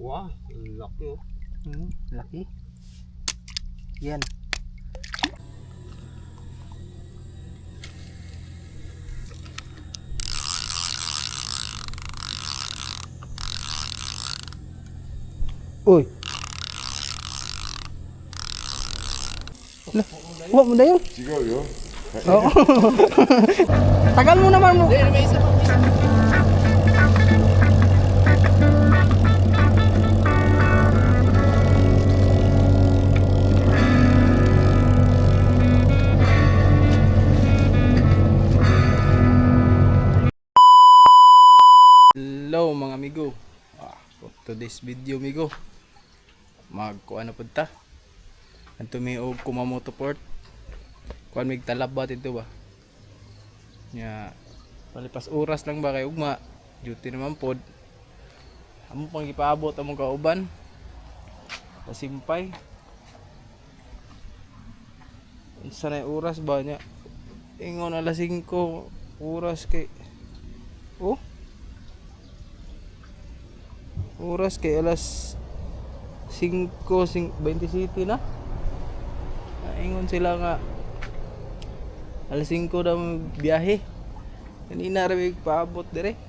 Wah, laki oh. Hmm, laki. Yan. Uy. Lah, Huwag mo na yun. Sigaw yun. Oo. Tagal mo naman mo. Hello For today's video amigo. Magkuha na punta. Ang tumiog Kumamoto Port. Kuan mig talab ba dito ba? Nya palipas oras lang ba kay ugma. Duty naman pod. Amo pang gipaabot among kauban. Pasimpay. Unsa na oras ba nya? Ingon alas 5 oras kay Oh. Oras kay alas 5, 27 na. Ingon sila nga alas 5 daw biyahe. Kanina rin paabot dire.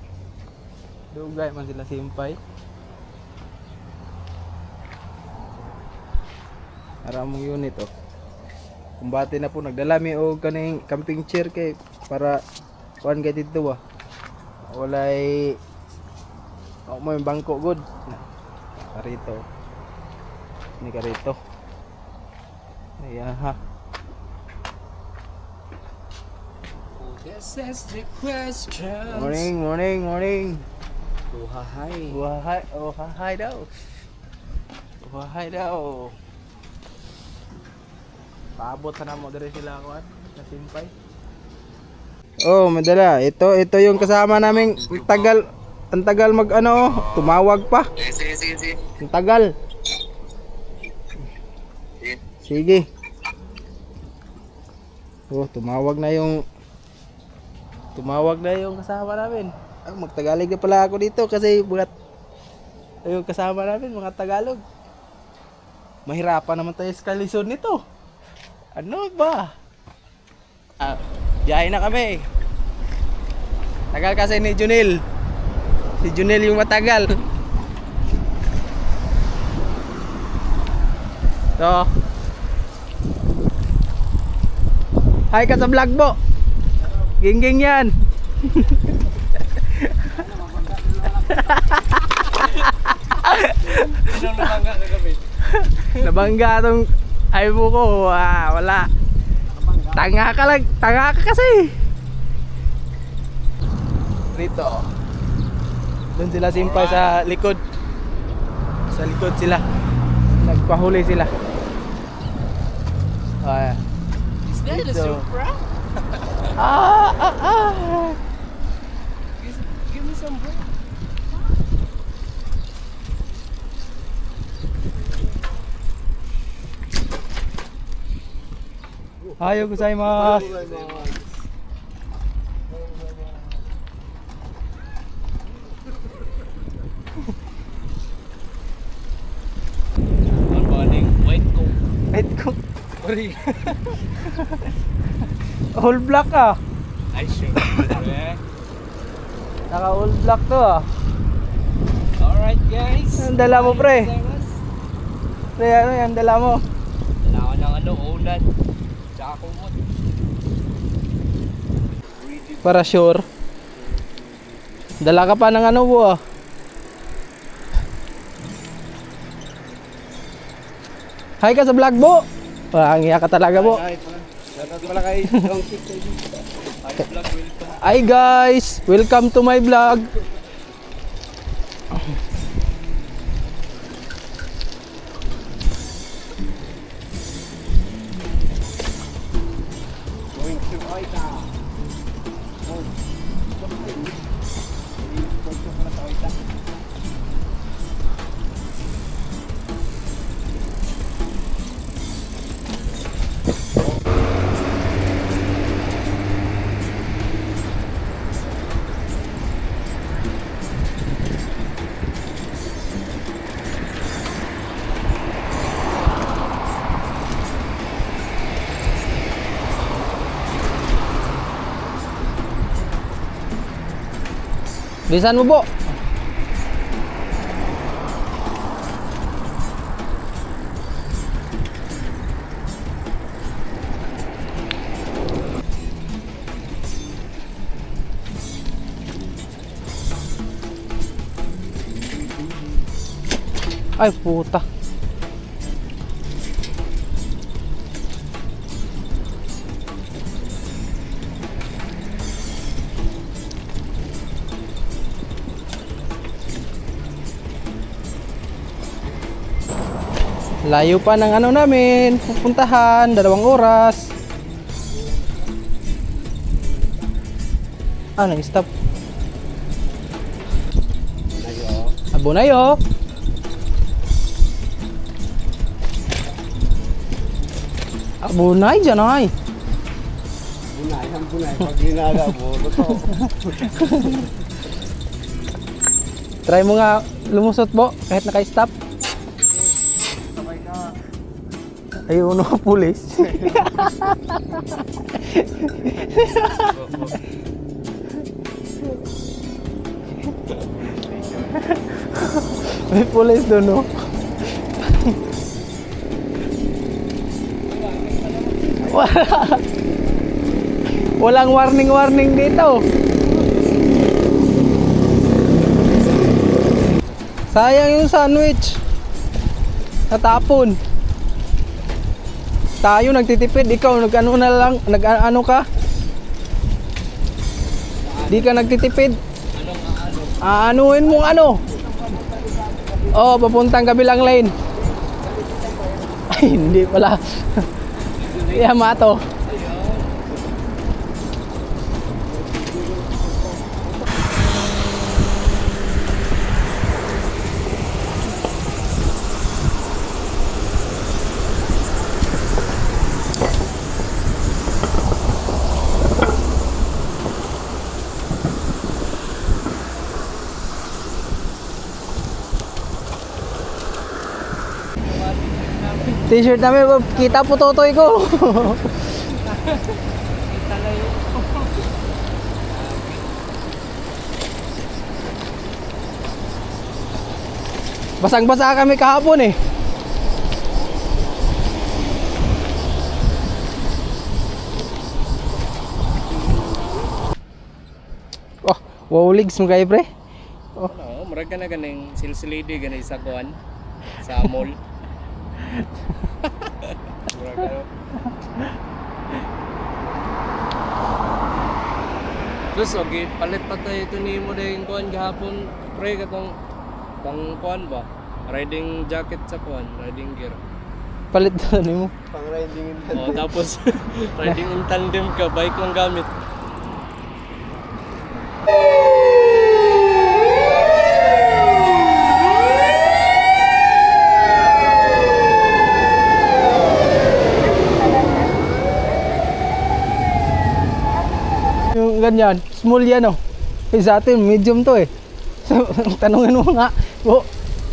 Dugay man sila simpay. Ara mong unit oh. Kumbate na po nagdala mi og kaning camping chair kay para kuan kay dito ba. Walay o mo yung bangko good. Karito. Ni karito. Ayan ha. This is the question. Morning, morning, morning. Buhahay. Wahay, oh hahay daw. Wahay daw. Paabot na mo dire sila kuan, kasimpay. Oh, madala. Ito, ito yung kasama naming tagal, ang tagal mag ano, tumawag pa. Sige, sige, sige. Ang tagal. Sige. Sige. Oh, tumawag na yung tumawag na yung kasama namin. Ah, magtagalog na pala ako dito kasi mga yung kasama namin mga Tagalog. Mahirapan naman tayo sa kalisod nito. Ano ba? Ah, biyahe na kami. Tagal kasi ni Junil. Si Junil yung matagal. So, Hi ka sa vlog mo. Gingging yan. Nabangga tong iPhone ko. Ah, wala. Tanga ka lang. Tanga ka kasi. Dito. Doon sila simpay sa likod. Sa likod sila. Nagpahuli sila. Ah, Is that a. Supra? ah, ah, ah. Give, give me some bread. Hayo gozaimasu. Good morning. Wait ko. Wait ko. Sorry. All black ah. I should. Eh. Naka all black to ah. Alright guys. Ang dala mo, pre? Pre, ano yan dala mo? Dala ko ng ano, ulan. Tsaka kumot. Para sure. Dala ka pa ng ano po ah. Hi ka sa vlog mo. Wah, ang iya ka talaga po. Hi guys, welcome to my vlog. Bisan mo po. Ay puta. Layo pa ng ano namin, pupuntahan, dalawang oras. Ah, nag-stop. Ayo. Abo na yo. Abo na dyan ay. Bunay, ang bunay. Pag ginaga mo, luto. Try mo nga lumusot po kahit naka-stop. Ayun no, pulis. May pulis doon. Wala. Walang warning warning dito. Sayang yung sandwich. Natapon. Tayo nagtitipid, ikaw nag-ano na lang, nag-ano ka? Di ka nagtitipid. Aanuhin mong ano? Oh, papuntang kabilang lane. Ay, hindi pala. Yamato. T-shirt namin, oh, kita po totoy ko. Basang-basa kami kahapon eh. Oh, wow legs mo kayo pre. Oo, murag ka na ganing silsilidi ganay sa kuan sa mall. ka. Plus, okay, palit pa tayo ito ni mo dahil kuan gahapon. Pre, katong pang kuan ba? Riding jacket sa kuan, riding gear. Palit na ni mo. Pang riding in Oh, tapos riding in tandem ka, bike lang gamit. Yung ganyan, small yan oh. Eh, sa atin, medium to eh. So, tanungin mo nga, oh,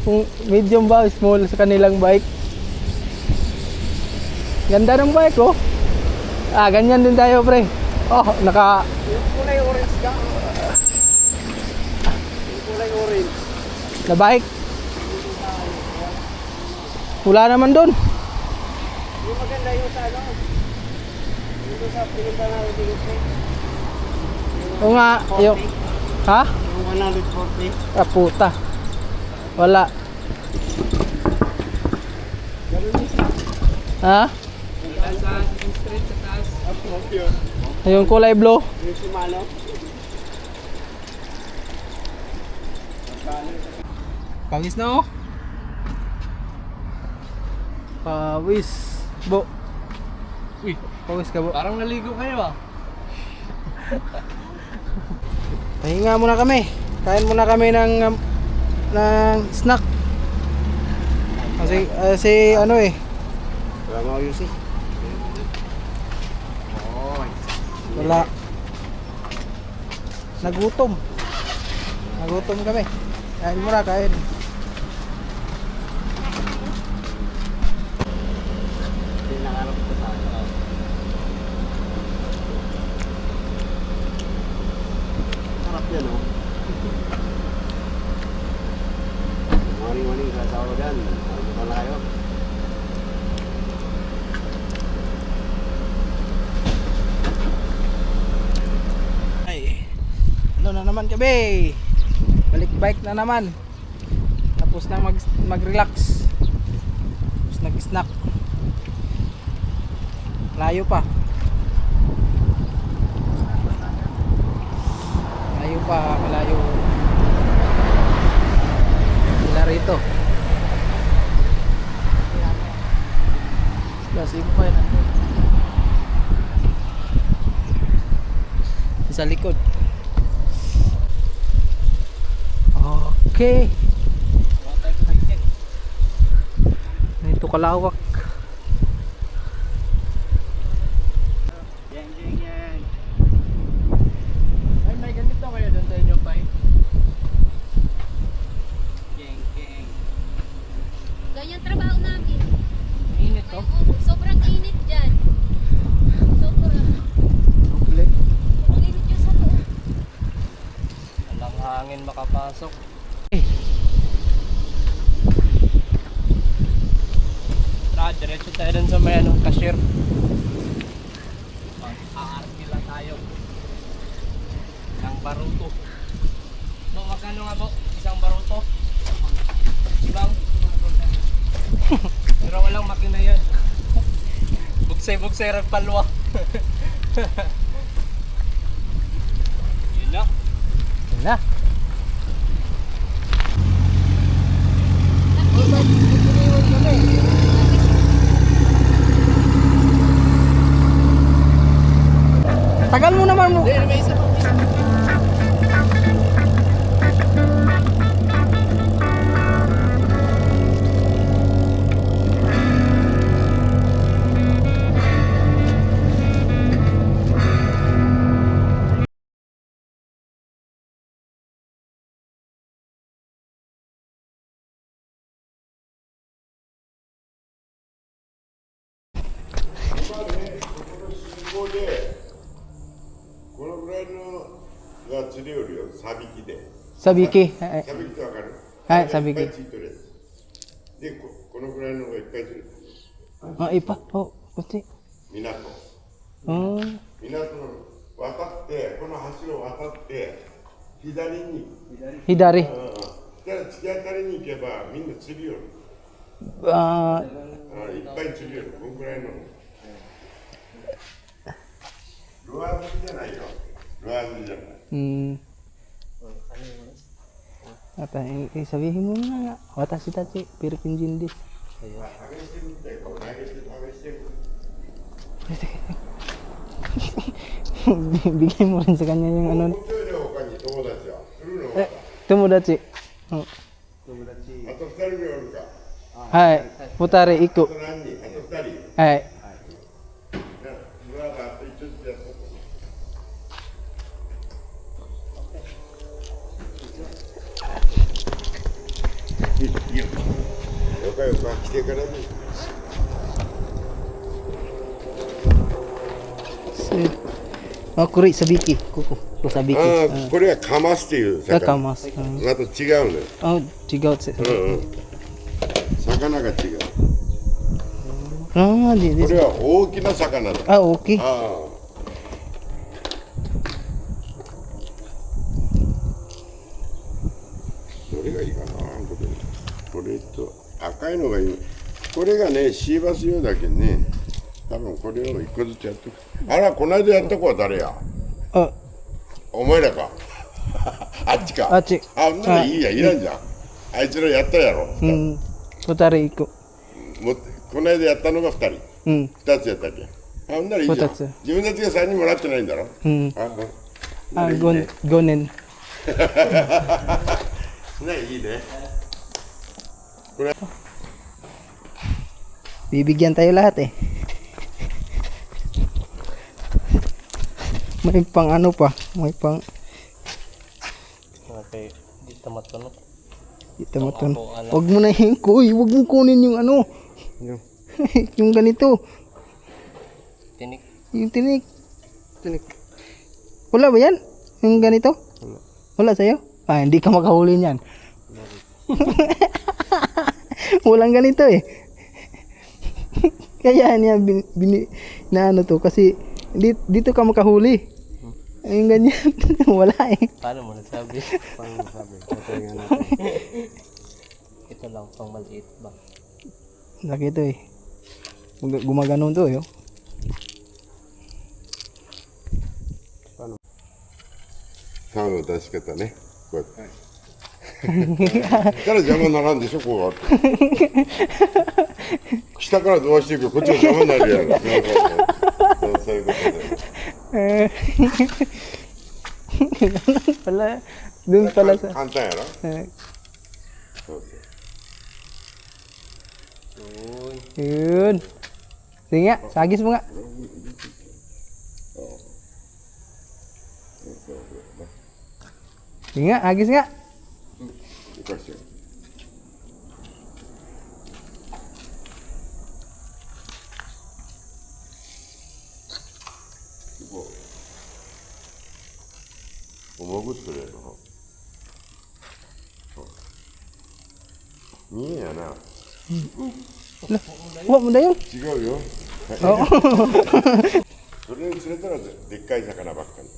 kung medium ba o small sa kanilang bike. Ganda ng bike oh. Ah, ganyan din tayo pre. Oh, naka, Yung kulay orange ka. Yung kulay orange. na bike. Wala naman doon. Yung maganda yung sa ano. Yung sa pinunta namin dito. O nga, yung, ha? Yung 140. Ah, puta. Wala. Ha? Yung kulay blue. Yung Shimano. Pawis na oh. Pawis. Bo. Uy, Pawis ka bo. parang naligo kayo ah. Pahinga muna kami. Kain muna kami ng um, ng snack. Kasi kasi ano eh. Wala mo ayos eh. Wala. Nagutom. Nagutom kami. Kain muna, kain. Pinakarap ko tayo. Sarap yan oh. Yan, ano pa na kayo? Ay, ano na naman kami? Balik bike na naman. Tapos na mag, mag-relax. Tapos nag-snack. Layo pa. Layo pa, malayo. Sila rito. Kasi pa yun. Sa likod. Okay. Ito kalawak. Yan, yan, yan. Ay, may ganito kayo doon sa inyo, Pai. Geng, geng. Ganyan trabaho namin. Init to. Oo, sobrang init dyan. Sobrang. Okay. Sobrang init yun sa loob. Walang hangin makapasok. Tara, diretso tayo dun sa may ano, cashier. Mag-aarki lang tayo. Ng baruto. Bo, magkano nga bo? Isang baruto? Ibang? Pero walang makina yan. Bugsay-bugsay rin palwa. Yun na. Yun na. Tagal mo naman mo. Hindi, may isa pa. が釣れよるよ、サビキ？で。Sabiki. Ay, サビキってわかる？はいサビキ。でこ、このぐらいのがいっぱい釣れる。ah, ipa. Oh, kunti. 港。Oh. 港の渡って、この橋を渡って、左に.うんうん、じゃあ突き当たりに行けばみんな釣りよる。Ah, あいっぱい釣りよる。このぐらいの。ルアー釣りじゃないよ。ルアー釣りじゃない。hmm. Ata, eh, eh, sabihin mo na nga. Watashi tachi, pirikin jindi. 投げしてるみたい。こう投げして、投げしてる。 Bigay mo rin sa kanya yung ano. 本当より他に友達は。来るのは Eh, tomodachi. Oh. あと二人目おるか。 Hai, putari あ iko. と何人あと二人。 Hai. ル かよさ来てからにあこれサビキここサビキあこれはカマスっていう魚。カマス、うん、また違うねあ違うつ、うんうん、魚が違う。あでこれは大きな魚だ。あ大きい。あ赤いのがいい。これがね、シーバス用だけんね。多分これを一個ずつやってく。あら、この間やった子は誰や？Oh, お前らか。あっちか。あっちあ、ほんならいいや、いらんじゃん。あいつらやったやろ。hmm. Putari iko. もこの間やったのが二人。Hmm. 二つやったっけ？あ、ほんならいいじゃん二つ。自分たちが三人もらってないんだろ？Hmm. ああ Ah, gon gonen. ね、いいね。Bibigyan tayo lahat eh. May pang ano pa, may pang Okay, dito matunog. dito ano? Huwag mo na yung kuy, huwag mo kunin yung ano. yung ganito, Tinik. yung tinik. Tinik. Wala ba yan? Yung ganito? Wala sa'yo? Ah, hindi ka makahuli niyan. Walang ganito eh. Kaya niya bin, bin, na ano to kasi dito, dito ka makahuli. Yung ganyan, wala eh. Paano mo nasabi? Paano masabi? Tatry nga natin. Ito lang, pang maliit ba? Laki to eh. Gum- Gumaganon to eh. oh. サウナの出し方ねこうやって から邪魔にならんでしょこうが下からどうしていくかこっちが邪魔になるやろそうそういうことで pala, dun pala sa... 簡単やろ eh, そうそう yun. Sige nga, sagis mo nga. Sige nga, agis nga. 浮かしてよこう重くすれば見えやな Huwag mo na yun. 違うよ.それに釣れたらでっかい魚ばっかり.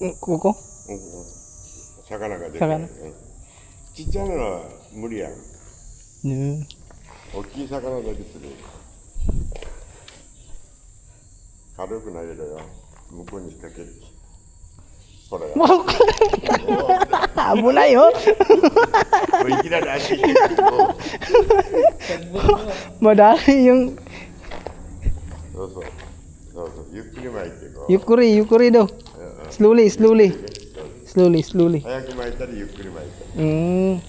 うん魚がでかい、ちっちゃいのは無理やん。Hmm. 大きい魚だけ釣る。軽く投げろよ。向こうに引っ掛けるほら。よ na yun. もういきなり足引っ掛けるもう Madali yung そうそう。そうそう。ゆっくり巻いてこう。yukuri, yukuri daw. Slowly, slowly. Slowly, slowly. 早く巻いたりゆっくり巻いたり Mm.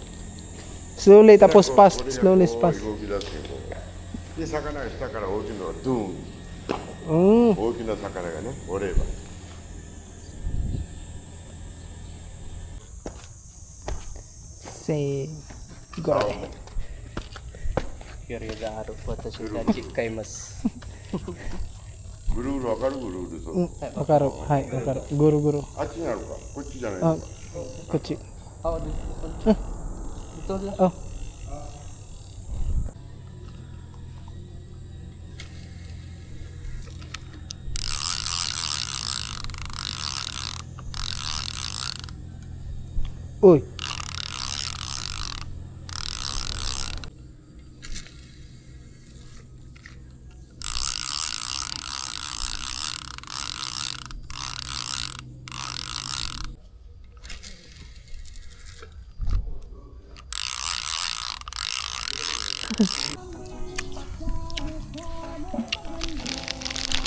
Slowly, tapos こう fast. これが Slowly, こう fast. 動き出してこうで魚が下から大きいのがドゥーン Mm. 大きな魚がね折れば Say, go. Kiri na araw po ito si Tajik kay mas. ぐるぐるわかるぐるぐるう、ん、わかるはいわかるぐるぐる。あっちにあるか。こっちじゃないかこっち。あっどうぞあ。おい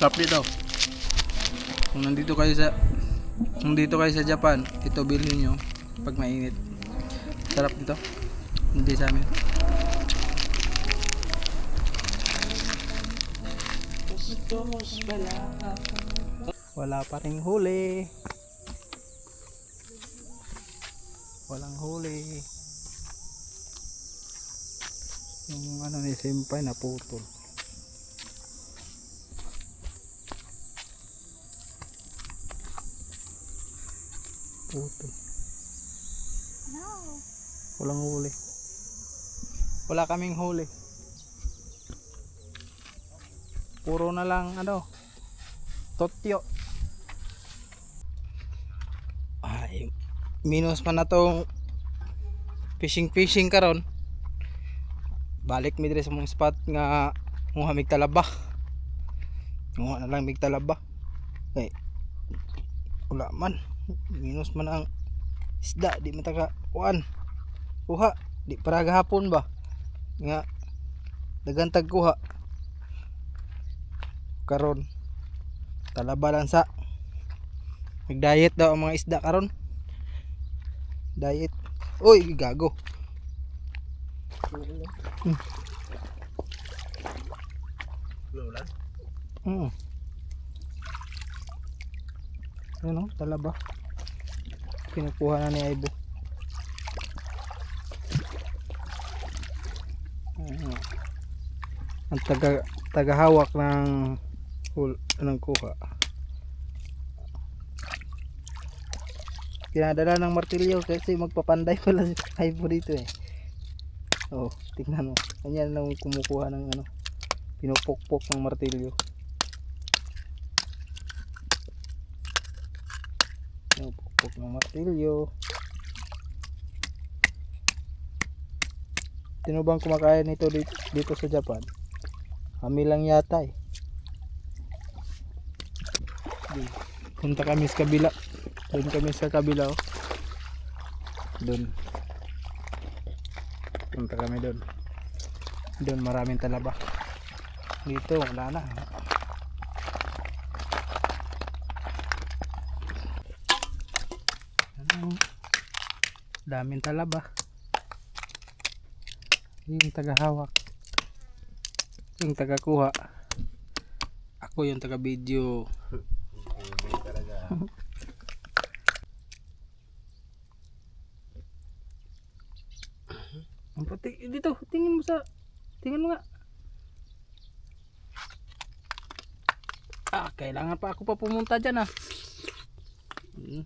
Sarap dito. Kung nandito kayo sa kung dito kayo sa Japan, ito bilhin nyo pag mainit. Sarap dito. Hindi sa amin. Wala pa ring huli. Walang huli. Yung ano ni Senpai naputol. Puto. Walang huli. Wala kaming huli. Puro na lang ano. Totyo. Ay, minus pa na tong fishing fishing karon. Balik mi dire sa mong spot nga muha mig talaba. Muha na lang mig talaba. Kay wala man minus man ang isda di man taga kuan. Kuha di para gahapon ba? Nga dagantag kuha karon talaba lang sa nag diet daw ang mga isda karon. Diet. Oy gago. Hmm. Ano, talaba. Kinukuha na ni Aibo. Ano, ang taga tagahawak ng hul ng kuha. Kinadala ng martilyo kasi magpapanday pala si Aibo dito eh. Oh, tingnan mo. Ganyan lang kumukuha ng ano. Pinupukpok ng martilyo. Pinupukpok ng martilyo. Sino bang kumakain nito dito, dito sa Japan? Kami lang yata eh. Punta kami sa kabila. Doon kami sa kabila oh. Doon. Punta kami doon. Doon maraming talaba. Dito wala na. Ano? Daming talaba. Yung tagahawak. Yung tagakuha. Ako yung taga-video. Ang pati dito, tingin mo sa tingin mo nga. Ah, kailangan pa ako pa pumunta diyan ah. Hmm.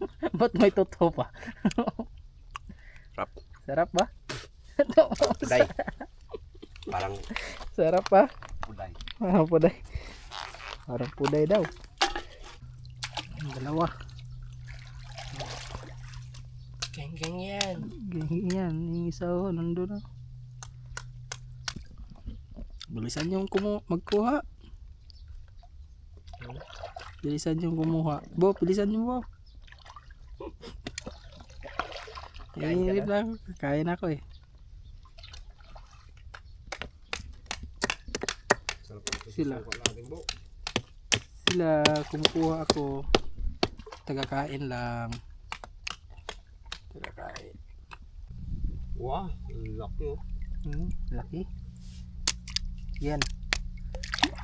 Ba't may totoo pa? Sarap. Sarap ba? Puday. Parang Sarap ba? puday. Parang puday. Parang puday daw. Ang dalawa. Geng-geng yan. Ganyan yan. Yung isa oh, nandun na. Bilisan yung kumu magkuha. Bilisan yung kumuha. Bo, bilisan yung bo. Kain lang. Kain ako eh. Sila. Sila kumukuha ako. Tagakain lang. Tagakain. Wah, laki oh. Hmm, laki. Yan.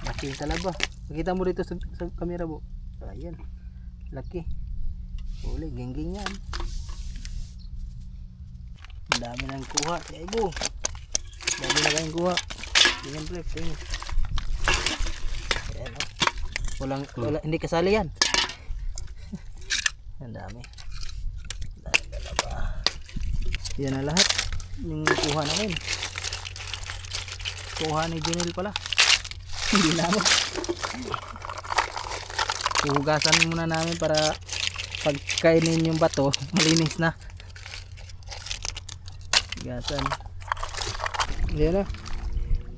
Laki yung talaba. Makita mo dito sa, sa camera mo. Ayan. Laki. Uli, gengging yan. Ang dami nang kuha. Ibo. Ang dami na kayong kuha. Tingnan pre, tingnan. Ayan oh. Walang, wala, hindi kasali yan. Ang dami. Talaba. Yan na lahat. Yung kuha namin. Kuha ni Junel pala. Hindi namin. Hugasan muna namin para pagkainin yung bato, malinis na. Hugasan. Yan na.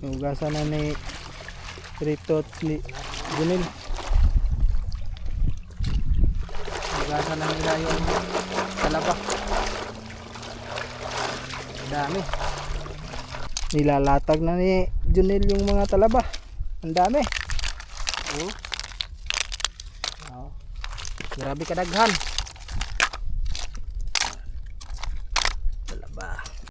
Hugasan na ni Rito Junel. Hugasan na nila yung talaba. Dami. Nilalatag na ni Junel yung mga talaba. Ang dami. Oh. Grabe kadaghan.